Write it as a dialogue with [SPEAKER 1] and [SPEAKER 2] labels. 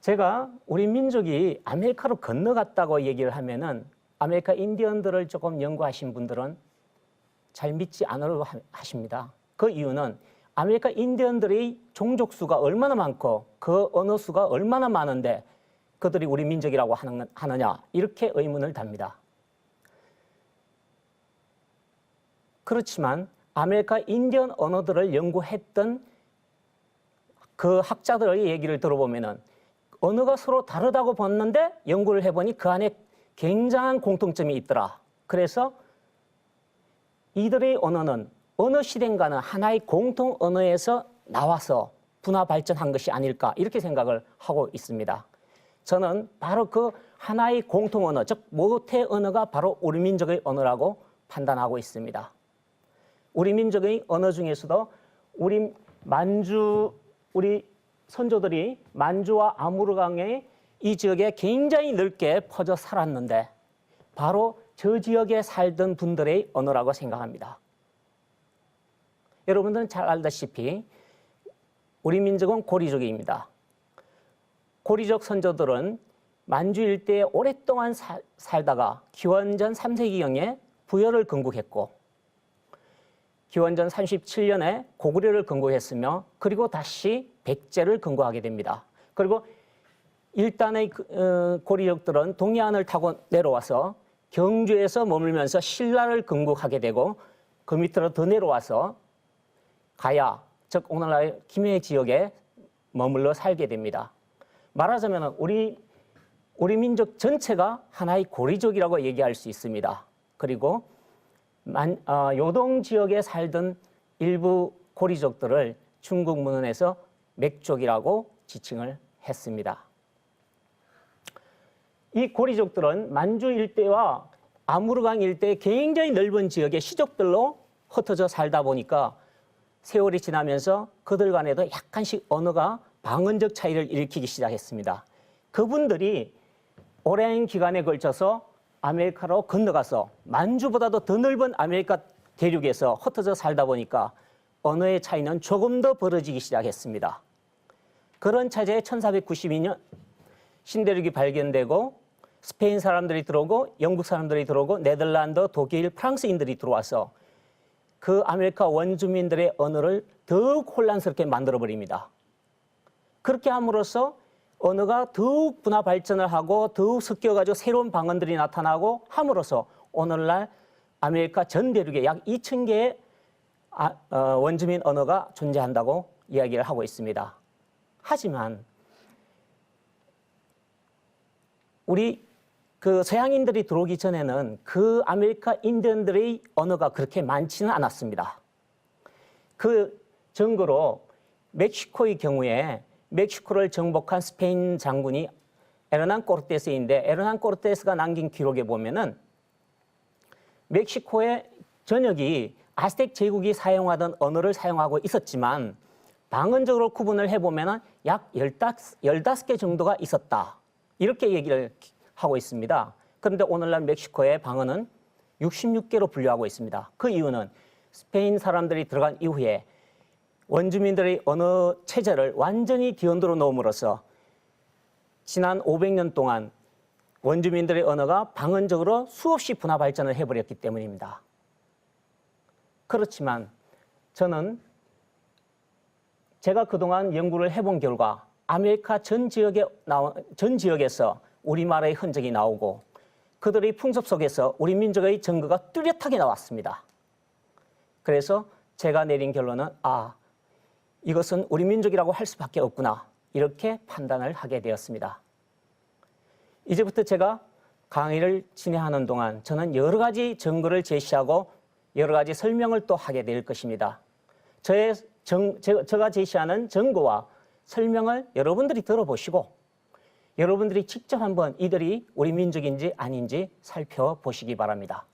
[SPEAKER 1] 제가 우리 민족이 아메리카로 건너갔다고 얘기를 하면은 아메리카 인디언들을 조금 연구하신 분들은 잘 믿지 않으려고 하- 하십니다. 그 이유는 아메리카 인디언들의 종족 수가 얼마나 많고 그 언어 수가 얼마나 많은데 그들이 우리 민족이라고 하느냐 이렇게 의문을 답니다. 그렇지만 아메리카 인디언 언어들을 연구했던 그 학자들의 얘기를 들어보면은 언어가 서로 다르다고 봤는데 연구를 해보니 그 안에 굉장한 공통점이 있더라. 그래서 이들의 언어는 어느 시대인가는 하나의 공통 언어에서 나와서 분화 발전한 것이 아닐까 이렇게 생각을 하고 있습니다. 저는 바로 그 하나의 공통 언어, 즉 모태 언어가 바로 우리 민족의 언어라고 판단하고 있습니다. 우리 민족의 언어 중에서도 우리 만주 우리 선조들이 만주와 아무르강의 이 지역에 굉장히 넓게 퍼져 살았는데 바로 저 지역에 살던 분들의 언어라고 생각합니다. 여러분들은 잘 알다시피 우리 민족은 고리족입니다. 고리족 선조들은 만주 일대에 오랫동안 살, 살다가 기원전 3세기경에 부여를 건국했고 기원전 37년에 고구려를 건국했으며 그리고 다시 백제를 건국하게 됩니다. 그리고 일단의 그, 어, 고리족들은 동해안을 타고 내려와서 경주에서 머물면서 신라를 건국하게 되고 그 밑으로 더 내려와서 가야 즉 오늘날 김해 지역에 머물러 살게 됩니다. 말하자면 우리 우리 민족 전체가 하나의 고리족이라고 얘기할 수 있습니다. 그리고 만, 어, 요동 지역에 살던 일부 고리족들을 중국 문헌에서 맥족이라고 지칭을 했습니다. 이 고리족들은 만주 일대와 아무르강 일대 굉장히 넓은 지역의 시족들로 흩어져 살다 보니까 세월이 지나면서 그들 간에도 약간씩 언어가 방언적 차이를 일으키기 시작했습니다. 그분들이 오랜 기간에 걸쳐서 아메리카로 건너가서 만주보다도 더 넓은 아메리카 대륙에서 흩어져 살다 보니까 언어의 차이는 조금 더 벌어지기 시작했습니다. 그런 차제에 1492년 신대륙이 발견되고 스페인 사람들이 들어오고 영국 사람들이 들어오고 네덜란드, 독일, 프랑스인들이 들어와서 그 아메리카 원주민들의 언어를 더욱 혼란스럽게 만들어 버립니다. 그렇게 함으로써 언어가 더욱 분화 발전을 하고 더욱 섞여 가지고 새로운 방언들이 나타나고 함으로써 오늘날 아메리카 전 대륙에 약 2천 개의 아, 어, 원주민 언어가 존재한다고 이야기를 하고 있습니다. 하지만 우리 그 서양인들이 들어오기 전에는 그 아메리카 인디언들의 언어가 그렇게 많지는 않았습니다. 그 증거로 멕시코의 경우에 멕시코를 정복한 스페인 장군이 에르난 코르테스인데 에르난 코르테스가 남긴 기록에 보면은 멕시코의 전역이 아스텍 제국이 사용하던 언어를 사용하고 있었지만 방언적으로 구분을 해보면은 약 15개 정도가 있었다. 이렇게 얘기를 하고 있습니다. 그런데 오늘날 멕시코의 방언은 66개로 분류하고 있습니다. 그 이유는 스페인 사람들이 들어간 이후에 원주민들의 언어 체제를 완전히 뒤흔들어 놓음으로써 지난 500년 동안 원주민들의 언어가 방언적으로 수없이 분화 발전을 해버렸기 때문입니다. 그렇지만 저는 제가 그동안 연구를 해본 결과 아메리카 전 지역에 나온 전 지역에서 우리말의 흔적이 나오고 그들의 풍습 속에서 우리 민족의 증거가 뚜렷하게 나왔습니다. 그래서 제가 내린 결론은 아 이것은 우리 민족이라고 할 수밖에 없구나 이렇게 판단을 하게 되었습니다. 이제부터 제가 강의를 진행하는 동안 저는 여러 가지 증거를 제시하고 여러 가지 설명을 또 하게 될 것입니다. 저의 정, 제, 제가 제시하는 증거와 설명을 여러분들이 들어보시고 여러분들이 직접 한번 이들이 우리 민족인지 아닌지 살펴보시기 바랍니다.